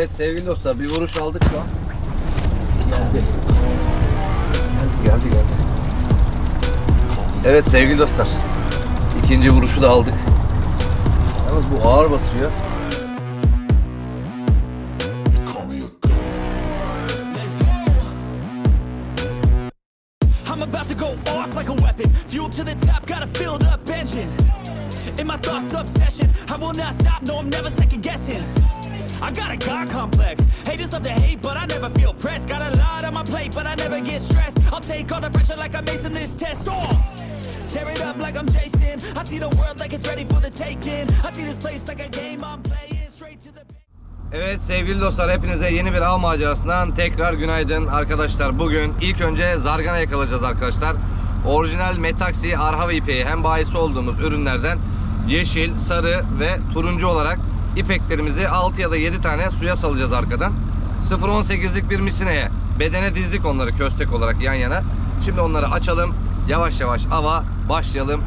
Evet sevgili dostlar bir vuruş aldık şu an. Geldi. Geldi geldi geldi. Evet sevgili dostlar. ikinci vuruşu da aldık. Yalnız bu ağır basıyor. I'm about to go off like a weapon. Fuel to the top, got a filled up engine. In my thoughts, obsession. I will not stop, no, I'm never second. I got a God complex. Haters love to hate, but I never feel pressed. Got a lot on my plate, but I never get stressed. I'll take all the pressure like I'm acing this test. Oh! Tear it up like I'm Jason. I see the world like it's ready for the taking. I see this place like a game I'm playing. Straight to the Evet sevgili dostlar hepinize yeni bir av macerasından tekrar günaydın arkadaşlar. Bugün ilk önce zargana yakalayacağız arkadaşlar. Orijinal Metaxi Arhava ipeği hem bahisi olduğumuz ürünlerden yeşil, sarı ve turuncu olarak ipeklerimizi 6 ya da 7 tane suya salacağız arkadan. 0.18'lik bir misineye bedene dizdik onları köstek olarak yan yana. Şimdi onları açalım. Yavaş yavaş ava başlayalım.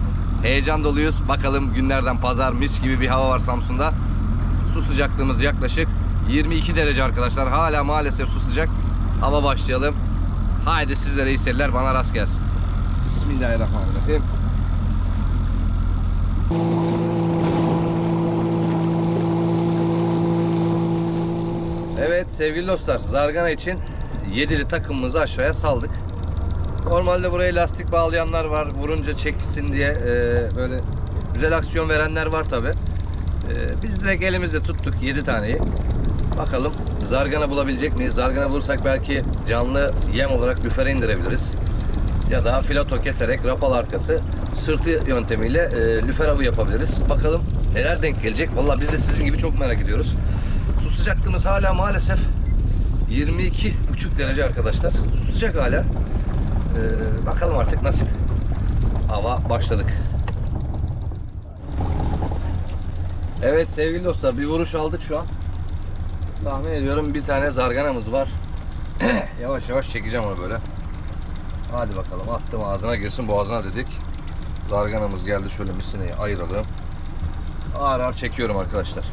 Heyecan doluyuz. Bakalım günlerden pazar mis gibi bir hava var Samsun'da. Su sıcaklığımız yaklaşık 22 derece arkadaşlar. Hala maalesef su sıcak. Hava başlayalım. Haydi sizlere iyi seyirler. Bana rast gelsin. Bismillahirrahmanirrahim. Evet sevgili dostlar Zargana için yedili takımımızı aşağıya saldık. Normalde buraya lastik bağlayanlar var. Vurunca çekilsin diye e, böyle güzel aksiyon verenler var tabi. biz direkt elimizde tuttuk 7 taneyi. Bakalım zargana bulabilecek miyiz? Zargana bulursak belki canlı yem olarak lüfere indirebiliriz. Ya da filato keserek rapal arkası sırtı yöntemiyle e, lüfer avı yapabiliriz. Bakalım neler denk gelecek. Vallahi biz de sizin gibi çok merak ediyoruz. Su sıcaklığımız hala maalesef 22,5 derece arkadaşlar. Su sıcak hala. Ee, bakalım artık nasip. Hava başladık. Evet sevgili dostlar bir vuruş aldık şu an. Tahmin ediyorum bir tane zarganamız var. yavaş yavaş çekeceğim onu böyle. Hadi bakalım attım ağzına girsin boğazına dedik. Zarganamız geldi şöyle misineyi ayıralım. Ağır ağır çekiyorum arkadaşlar.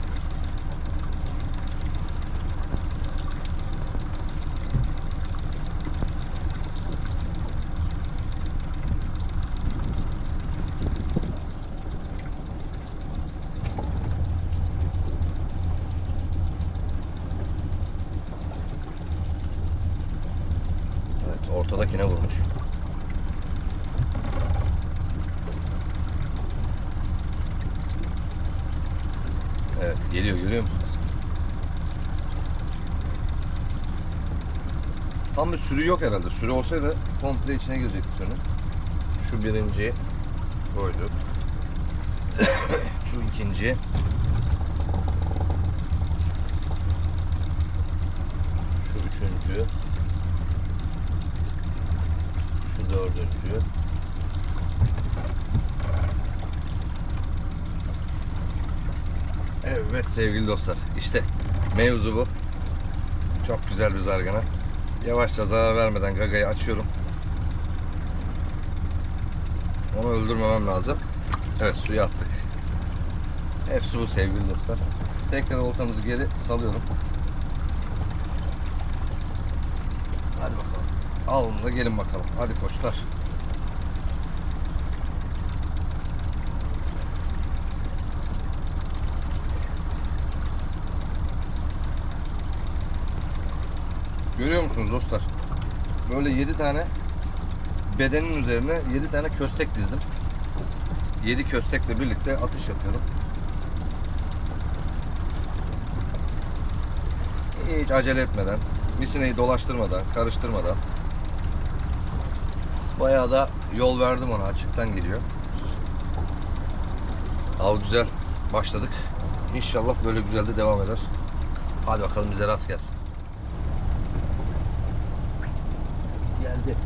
Evet ortadakine vurmuş. Evet geliyor görüyor musunuz? Tam bir sürü yok herhalde. Sürü olsaydı komple içine girecekti sürünün. Şu birinci koyduk. Şu ikinci. Şu üçüncü. Şu dördüncü. Evet sevgili dostlar. işte mevzu bu. Çok güzel bir zargana. Yavaşça zarar vermeden gagayı açıyorum. Onu öldürmemem lazım. Evet suya attık. Hepsi bu sevgili dostlar. Tekrar oltamızı geri salıyorum. Hadi bakalım. Alın da gelin bakalım. Hadi koçlar. Görüyor musunuz dostlar? Böyle 7 tane bedenin üzerine 7 tane köstek dizdim. 7 köstekle birlikte atış yapıyorum. Hiç acele etmeden, misineyi dolaştırmadan, karıştırmadan bayağı da yol verdim ona açıktan geliyor. Av güzel başladık. İnşallah böyle güzel de devam eder. Hadi bakalım bize rast gelsin. Geldi.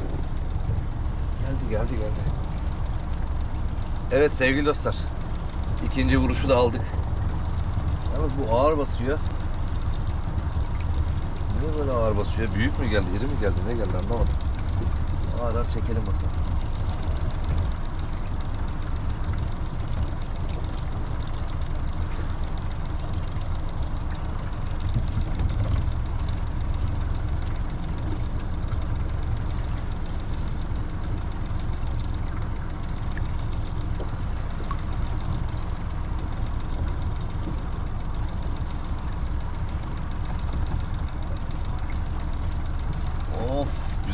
Geldi geldi geldi. Evet sevgili dostlar. ikinci vuruşu da aldık. Yalnız bu ağır basıyor. Niye böyle ağır basıyor? Büyük mü geldi, iri mi geldi, ne geldi anlamadım. Ağır çekelim bakalım.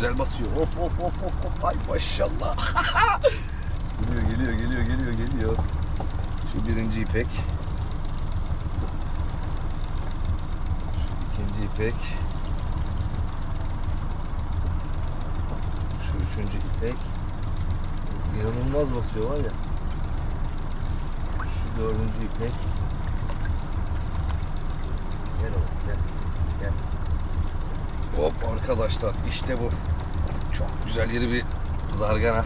Güzel basıyor. Hop hop hop hop hop. Ay maşallah. geliyor geliyor geliyor geliyor geliyor. Şu birinci ipek. Şu ikinci ipek. Şu üçüncü ipek. İnanılmaz basıyor var ya. Şu dördüncü ipek. Gel oğlum gel. Gel. Hop arkadaşlar işte bu. Çok güzel yeri bir zargana.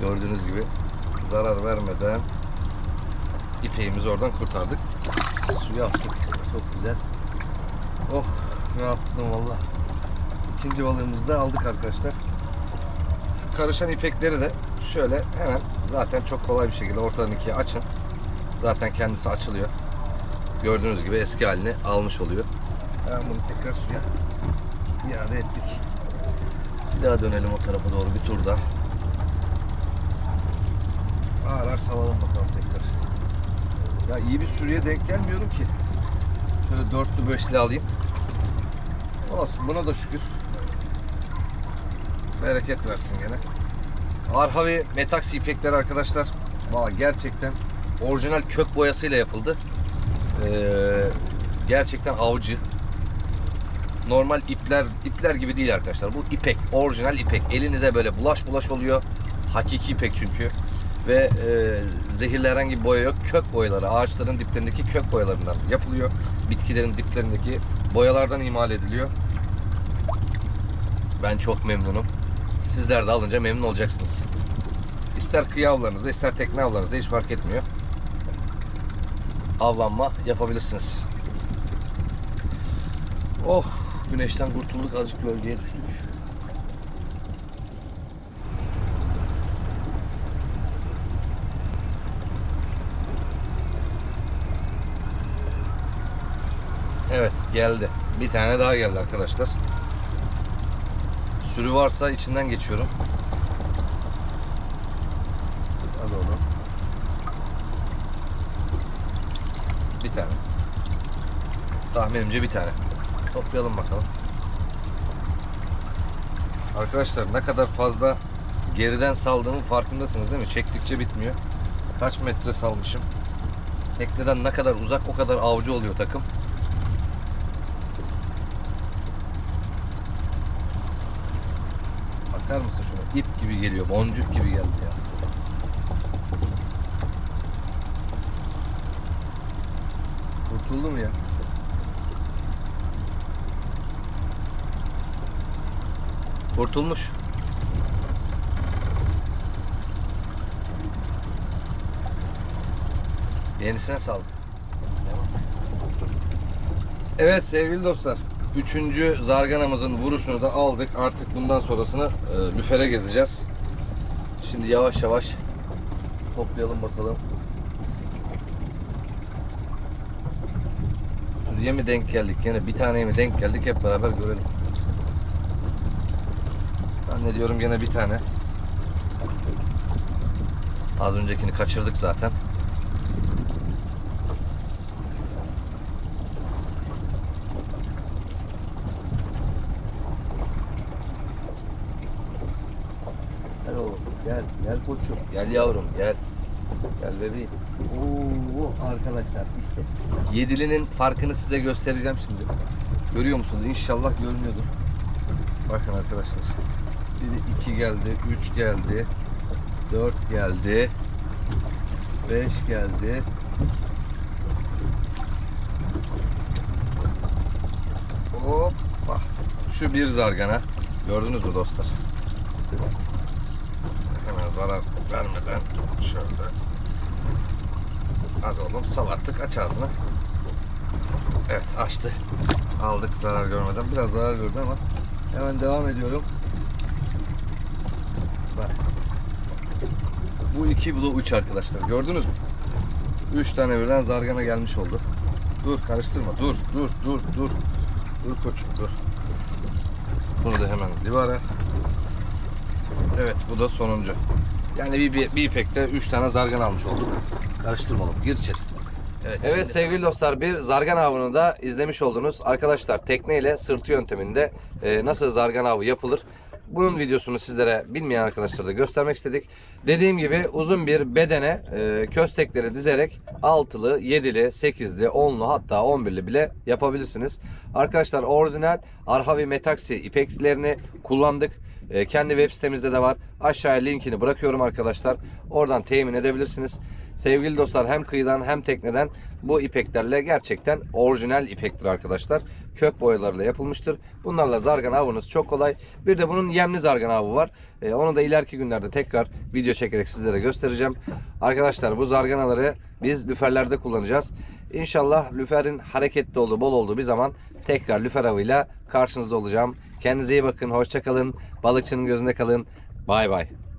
Gördüğünüz gibi zarar vermeden ipeğimizi oradan kurtardık. Suya attık. Çok güzel. Oh rahatladım valla. İkinci balığımızı da aldık arkadaşlar. Şu karışan ipekleri de şöyle hemen zaten çok kolay bir şekilde ortadan ikiye açın. Zaten kendisi açılıyor. Gördüğünüz gibi eski halini almış oluyor. Hemen bunu tekrar suya iade ettik. Bir daha dönelim o tarafa doğru bir tur daha. Ağır ağır salalım bakalım tekrar. Ya iyi bir sürüye denk gelmiyorum ki. Şöyle dörtlü beşli alayım. Olsun buna da şükür. Bereket versin gene. Arhavi Metax ipekleri arkadaşlar. Valla gerçekten orijinal kök boyasıyla yapıldı. Ee, gerçekten avcı. Normal ipler ipler gibi değil arkadaşlar. Bu ipek, orijinal ipek. Elinize böyle bulaş bulaş oluyor. Hakiki ipek çünkü. Ve e, zehirli herhangi bir boya yok. Kök boyaları, ağaçların diplerindeki kök boyalarından yapılıyor. Bitkilerin diplerindeki boyalardan imal ediliyor. Ben çok memnunum. Sizler de alınca memnun olacaksınız. İster kıyı avlarınızda, ister tekne avlarınızda hiç fark etmiyor. Avlanma yapabilirsiniz. Oh, güneşten kurtulduk, azıcık gölgeye düştük. Evet, geldi. Bir tane daha geldi arkadaşlar. Sürü varsa içinden geçiyorum. Hadi oğlum. Bir tane. Tahminimce bir tane. Toplayalım bakalım. Arkadaşlar ne kadar fazla geriden saldığımın farkındasınız değil mi? Çektikçe bitmiyor. Kaç metre salmışım. Tekneden ne kadar uzak o kadar avcı oluyor takım. Bakar mısın şuna? İp gibi geliyor. Boncuk gibi geldi ya. Kurtuldu mu ya? Kurtulmuş. Yenisine sağlık. Evet sevgili dostlar. Üçüncü zarganamızın vuruşunu da aldık. Artık bundan sonrasını e, lüfere gezeceğiz. Şimdi yavaş yavaş toplayalım bakalım. Sürüye mi denk geldik? Yine bir taneye mi denk geldik? Hep beraber görelim. Zannediyorum gene bir tane. Az öncekini kaçırdık zaten. Gel oğlum gel gel koçum gel yavrum gel gel bebeğim. Oo arkadaşlar işte yedilinin farkını size göstereceğim şimdi. Görüyor musunuz? İnşallah görmüyordur. Bakın arkadaşlar. Biri 2 geldi, 3 geldi, 4 geldi, 5 geldi. Hoppa. Şu bir zargana. Gördünüz mü dostlar? Hemen zarar vermeden şöyle. Hadi oğlum sal artık aç ağzını. Evet açtı. Aldık zarar görmeden. Biraz zarar gördü ama hemen devam ediyorum. Bu iki bu da üç arkadaşlar. Gördünüz mü? Üç tane birden zargana gelmiş oldu. Dur karıştırma. Dur dur dur dur. Dur koçum dur. Bunu da hemen divara. Evet bu da sonuncu. Yani bir, bir, bir ipekte 3 tane zargan almış olduk. Karıştırmalım. Gir içeri. Evet, evet sevgili dostlar bir zargan avını da izlemiş oldunuz. Arkadaşlar tekneyle sırtı yönteminde e, nasıl zargan avı yapılır Bunun videosunu sizlere bilmeyen arkadaşlara da göstermek istedik. Dediğim gibi uzun bir bedene e, köstekleri dizerek 6'lı, 7'li, 8'li, 10'lu hatta 11'li bile yapabilirsiniz. Arkadaşlar orijinal Arhavi Metaxi ipeklerini kullandık. E, kendi web sitemizde de var. Aşağıya linkini bırakıyorum arkadaşlar. Oradan temin edebilirsiniz. Sevgili dostlar hem kıyıdan hem tekneden bu ipeklerle gerçekten orijinal ipektir arkadaşlar. Kök boyalarıyla yapılmıştır. Bunlarla zargan avınız çok kolay. Bir de bunun yemli zargan avı var. Ee, onu da ileriki günlerde tekrar video çekerek sizlere göstereceğim. Arkadaşlar bu zarganaları biz lüferlerde kullanacağız. İnşallah lüferin hareketli olduğu, bol olduğu bir zaman tekrar lüfer avıyla karşınızda olacağım. Kendinize iyi bakın, hoşça kalın. Balıkçının gözünde kalın. Bay bay.